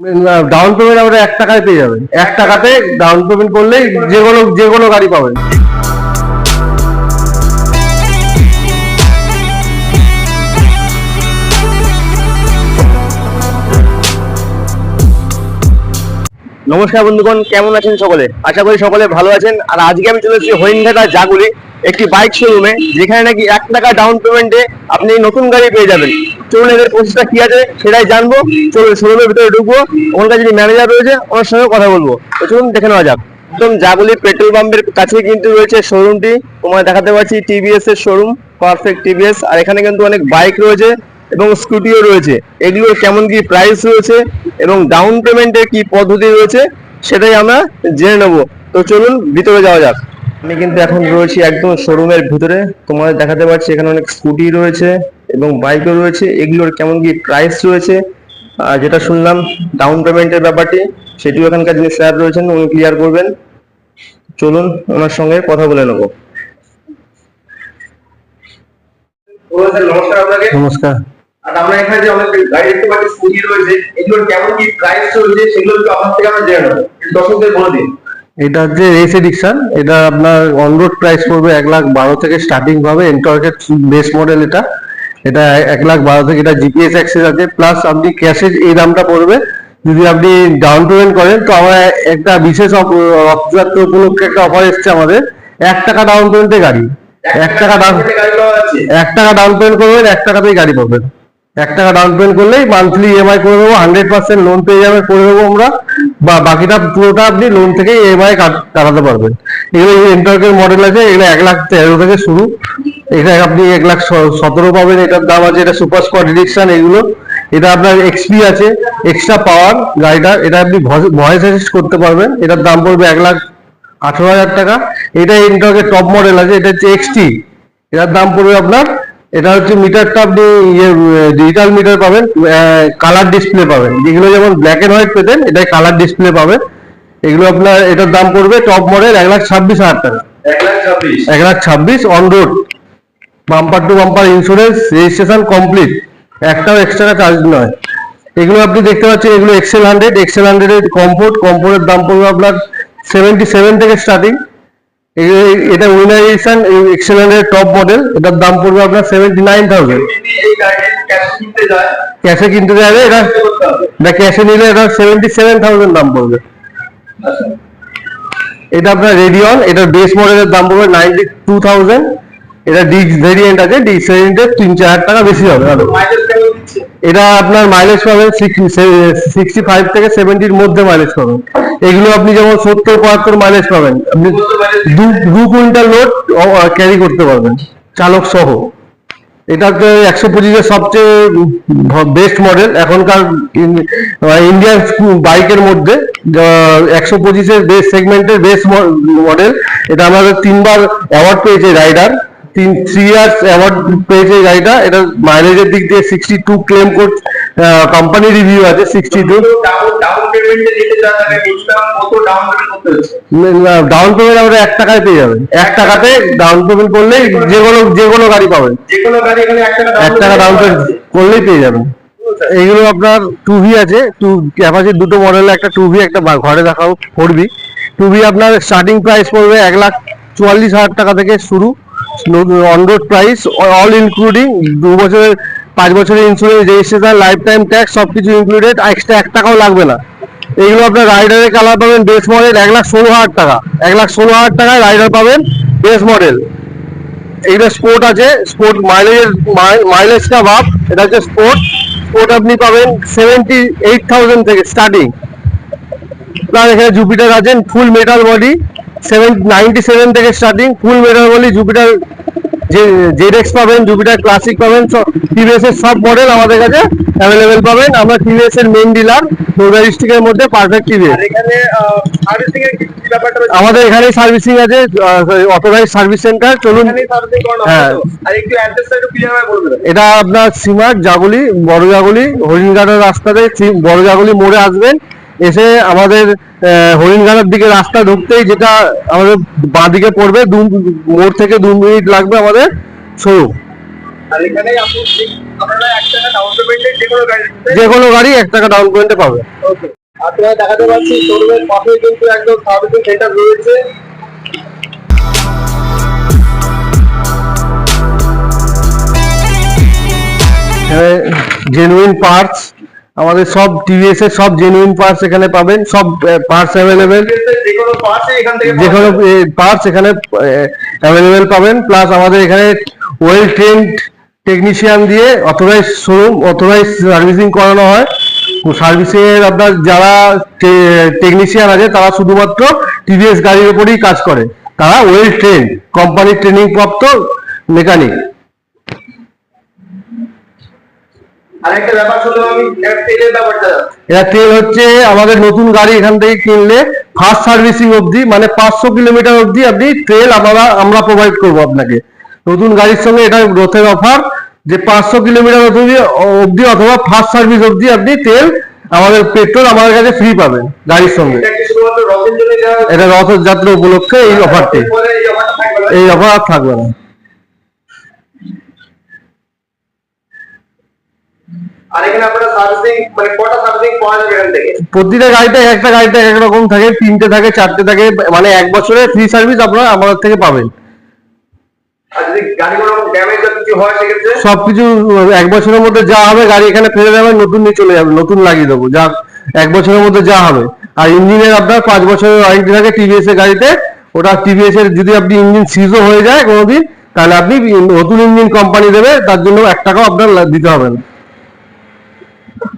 Down payment আমরা এক টাকায় পেয়ে যাবেন। এক টাকাতে ডাউন পেমেন্ট করলেই যে কোনো যে কোনো গাড়ি পাবেন। নমস্কার বন্ধুগণ, কেমন আছেন সকলে? আশা করি সকলে ভালো আছেন। আর আজকে আমি চলে এসেছি হরিণঘাটা জাগুলি, একটি বাইক শোরুমে যেখানে নাকি এক টাকা ডাউন পেমেন্টে আপনি নতুন গাড়ি পেয়ে যাবেন। চলুন এদের প্রসেসটা কি আছে সেটাই জানব। চলুন শোরুমের ভিতরে ঢুকবো। ওখানকার যিনি ম্যানেজার রয়েছে, ওনার সঙ্গে কথা বলব। তো চলুন দেখে নেওয়া যাক। একদম জাগুলি পেট্রোল পাম্পের কাছে কিন্তু রয়েছে শোরুমটি তোমায় দেখাতে পাচ্ছি টিভিএস এর শোরুম পারফেক্ট টিভিএস আর এখানে কিন্তু অনেক বাইক রয়েছে। এবং স্কুটিও রয়েছে। এগুলোর কেমন কি প্রাইস রয়েছে এবং ডাউন পেমেন্টের কি পদ্ধতি রয়েছে সেটাই আমরা জেনে নেব। তো চলুন ভিতরে যাওয়া যাক। আমি কিন্তু এখন রয়েছি একদম শোরুমের ভিতরে। তোমাদের দেখাতে পারছি এখানে অনেক স্কুটি রয়েছে এবং বাইকও রয়েছে। এগুলোর কেমন কি প্রাইস রয়েছে? আর যেটা শুনলাম ডাউন পেমেন্টের ব্যাপারটি, সেটিও এখানকার যিনি স্যার রয়েছেন, উনি ক্লিয়ার করবেন। চলুন ওনার সঙ্গে কথা বলে নেব। নমস্কার আপনাকে নমস্কার। আর আমরা এখানে যে অনেক গাড়ি দেখতে পাচ্ছি স্কুটি রয়েছে এগুলোর কেমন কি প্রাইস চলছে সেগুলো একটু আপনার থেকে আমরা জেনে নেব। দর্শকদের বলে দিন। এটা হচ্ছে রেস এডিকশন এটা আপনার অন রোড প্রাইস পড়বে এক লাখ বারো থেকে স্টার্টিং হবে এন্টর্কের বেস মডেল এটা। এটা এক লাখ বারো থেকে এটা জিপিএস অ্যাক্সেস আছে প্লাস আপনি ক্যাশে এই দামটা পড়বে। যদি আপনি ডাউন পেমেন্ট করেন তো আমরা একটা বিশেষ রথযাত্রা উপলক্ষে একটা অফার এসছে আমাদের। এক টাকা ডাউন পেমেন্টে গাড়ি। এক টাকা ডাউন এক টাকা ডাউন পেমেন্ট করবেন এক টাকাতেই গাড়ি পাবেন। এক টাকা ডাউন পেমেন্ট করলেই মান্থলি ইএমআই করে দেবো হান্ড্রেড পার্সেন্ট লোন পেয়ে যাবে, করে দেবো আমরা। বা বাকিটা পুরোটা আপনি লোন থেকে ইএমআই কাটাতে পারবেন। এগুলো এন্টারকের মডেল আছে, এগুলো এক লাখ তেরো থেকে শুরু। এটা আপনি এক লাখ সতেরো পাবেন, এটার দাম আছে, এটা সুপার স্কট এডিকশন এগুলো। এটা আপনার এক্সপি আছে এক্সট্রা পাওয়ার গাড়িটা এটা আপনি ভয়েস অ্যাসিস্ট করতে পারবেন। এটার দাম পড়বে এক লাখ আঠারো হাজার টাকা। এটা ইন্টারকের টপ মডেল আছে, এটা হচ্ছে এক্সটি এটার দাম পড়বে আপনার এটা হচ্ছে মিটারটা আপনি ইয়ে ডিজিটাল মিটার পাবেন কালার ডিসপ্লে পাবেন। যেগুলো যেমন ব্ল্যাক অ্যান্ড হোয়াইট পেতেন এটাই কালার ডিসপ্লে পাবেন। এগুলো আপনার এটার দাম পড়বে টপ মডেল এক লাখ ছাব্বিশ হাজার টাকা। এক লাখ ছাব্বিশ? On road bumper to bumper insurance registration complete একটাও এক্সট্রা চার্জ নয়। এগুলো আপনি দেখতে পাচ্ছেন এগুলো এক্সেল হান্ড্রেড এক্সেল হান্ড্রেডের কমফোর্ট কমফোর্টের দাম পড়বে আপনার সেভেন্টি সেভেন থেকে স্টার্টিং এটা winner edition XL hundred top model এটার দাম পড়বে আপনার সেভেন্টি নাইন থাউজেন্ড ক্যাশ কিনতে যাবে, এটা এটা ক্যাশে নিলে এটা সেভেন্টি সেভেন থাউজেন্ড দাম পড়বে। এটা আপনার রেডিয়ন এটার বেস মডেলের দাম পড়বে নাইনটি টু থাউজেন্ড এটা ডিক্স ভেরিয়েন্ট আছে ডিক্স ভেরিয়েন্টের তিন চার হাজার টাকা বেশি হবে আরও। এটা আপনার মাইলেজ পাবেন সিক্সটি ফাইভ থেকে সেভেন্টির মধ্যে মাইলেজ পাবেন। এগুলো আপনি যেমন সত্তর পঁয়াত্তর মাইলেজ পাবেন, আপনি দু কুইন্টাল লোড ক্যারি করতে পারবেন, চালক সহ। এটা একশো পঁচিশের সবচেয়ে বেস্ট মডেল এখনকার ইন্ডিয়ান বাইকের মধ্যে একশো পঁচিশের বেস্ট সেগমেন্টের বেস্ট মডেল এটা আমাদের তিনবার অ্যাওয়ার্ড পেয়েছে রাইডার তিন থ্রি ইয়ার্স অ্যাওয়ার্ড পেয়েছে গাড়িটা এটা মাইলেজের দিক দিয়ে sixty two claim code company review আছে সিক্সটি টু ডাউন পেমেন্টে আমরা এক টাকায় পেয়ে যাবেন। এক টাকাতে ডাউন পেমেন্ট করলেই যে কোনো যে কোনো গাড়ি পাবেন। যে কোনো গাড়ি এখানে এক টাকা এক টাকা ডাউন পেমেন্ট করলেই পেয়ে যাবেন। এইগুলো আপনার টু ভি আছে টু ক্যাপাসিটি দুটো মডেল একটা টু ভি একটা ঘরে দেখাও ফোর ভি টু ভি আপনার স্টার্টিং প্রাইস পড়বে এক লাখ চুয়াল্লিশ হাজার টাকা থেকে শুরু। On road price all including দু বছরের পাঁচ বছরের insurance registration life time tax সব কিছু ইনক্লুডেড এক্সট্রা এক টাকাও লাগবে না। এইগুলো আপনার রাইডারের কালার পাবেন বেস মডেল এক লাখ ষোলো হাজার টাকা। এক লাখ ষোলো হাজার টাকায় রাইডার পাবেন বেস মডেল এইটা স্পোর্ট আছে স্পোর্ট মাইলেজ মাইলেজটা ভাব, এটা হচ্ছে স্পোর্ট স্পোর্ট আপনি পাবেন সেভেন্টি এইট থাউজেন্ড থেকে স্টার্টিং প্লাস এখানে জুপিটার আছেন full metal body seven ninety seven থেকে starting full metal body Jupiter যে জেডএক্স পাবেন জুপিটার ক্লাসিক পাবেন টিভিএস এর সব মডেল আমাদের কাছে অ্যাভেলেবেল পাবেন। আমরা টিভিএস এর মেইন ডিলার নদিয়া ডিস্ট্রিক্টের মধ্যে পারফেক্ট টিভিএস আমাদের এখানে সার্ভিসিং আছে অথরাইজ সার্ভিস সেন্টার চলুন। হ্যাঁ। এটা আপনার সীমার জাগুলি বড় জাগুলি হরিণঘাটের রাস্তাতে বড় জাগুলি মোড়ে আসবেন। এসে আমাদের হরিণঘাটের দিকে রাস্তা ঢুকতেই যেটা আমাদের বাঁ দিকে পড়বে দু মোড় থেকে দু মিনিট লাগবে আমাদের শোরুম। আর এখানে আপনি আপনারা ডাউন পেমেন্টে যে কোনো গাড়ি যে কোনো গাড়ি এক টাকা ডাউন পেমেন্টে পাবে। আপনারা দেখাতে পাচ্ছি শোরুমের পাশে কিন্তু একদম সার্ভিসিং সেন্টার রয়েছে। জেনুইন পার্টস আমাদের সব টিভিএস এর সব জেনুইন পার্টস এখানে পাবেন সব পার্টস অ্যাভেলেবেল যে কোনো পার্টস এখানে অ্যাভেলেবেল পাবেন। প্লাস আমাদের এখানে ওয়েল ট্রেন্ড টেকনিশিয়ান দিয়ে অথরাইজ শোরুম অথরাইজ সার্ভিসিং করানো হয়। সার্ভিসিং এর আপনার যারা টেকনিশিয়ান আছে তারা শুধুমাত্র টিভিএস গাড়ির উপরেই কাজ করে। তারা ওয়েল ট্রেন কোম্পানির ট্রেনিং প্রাপ্ত মেকানিক আরেকটা ব্যাপার শুনলাম আমি একটা তেলের ব্যাপারটা এটা তেল হচ্ছে আমাদের নতুন গাড়ি এখান থেকে কিনলে ফার্স্ট সার্ভিসিং অবধি মানে পাঁচশো কিলোমিটার অবধি আপনি তেল আমরা আমরা প্রোভাইড করব আপনাকে। নতুন গাড়ির সঙ্গে এটা রথের অফার যে পাঁচশো কিলোমিটার অবধি অবধি অথবা ফার্স্ট সার্ভিস অবধি আপনি তেল আমাদের পেট্রোল আমাদের কাছে ফ্রি পাবেন গাড়ির সঙ্গে। এটা রথযাত্রা উপলক্ষে এই অফারটি এই অফার থাকবে না। আর এখানে আপনারা সার্ভিসিং মানে কটা সার্ভিসিং পাওয়া যাবে এখান থেকে? প্রতিটা গাড়িতে একটা গাড়িতে এক রকম থাকে তিনটে থাকে চারটে থাকে মানে এক বছরের ফ্রি সার্ভিস আপনারা আমাদের থেকে পাবেন। সবকিছু এক বছরের মধ্যে যা হবে গাড়ি এখানে ফেলে দেবেন নতুন নিয়ে চলে যাবে নতুন লাগিয়ে দেবো যা এক বছরের মধ্যে যা হবে। আর ইঞ্জিনের আপনার পাঁচ বছরের ওয়ারেন্টি থাকে টিভিএস এর গাড়িতে ওটা টিভিএস এর যদি আপনি ইঞ্জিন সিজও হয়ে যায় কোনোদিন তাহলে আপনি নতুন ইঞ্জিন কোম্পানি দেবে তার জন্য এক টাকাও আপনার দিতে হবে না।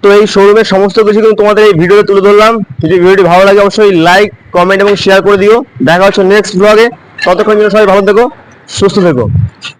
তো এই শোরুমের সমস্ত কিছু কিন্তু তোমাদের এই ভিডিওতে তুলে ধরলাম। যদি ভিডিওটি ভালো লাগে, অবশ্যই লাইক কমেন্ট এবং শেয়ার করে দিও। দেখা হচ্ছে নেক্সট ব্লগে ততক্ষণ সবাই ভালো থেকো, সুস্থ থেকো।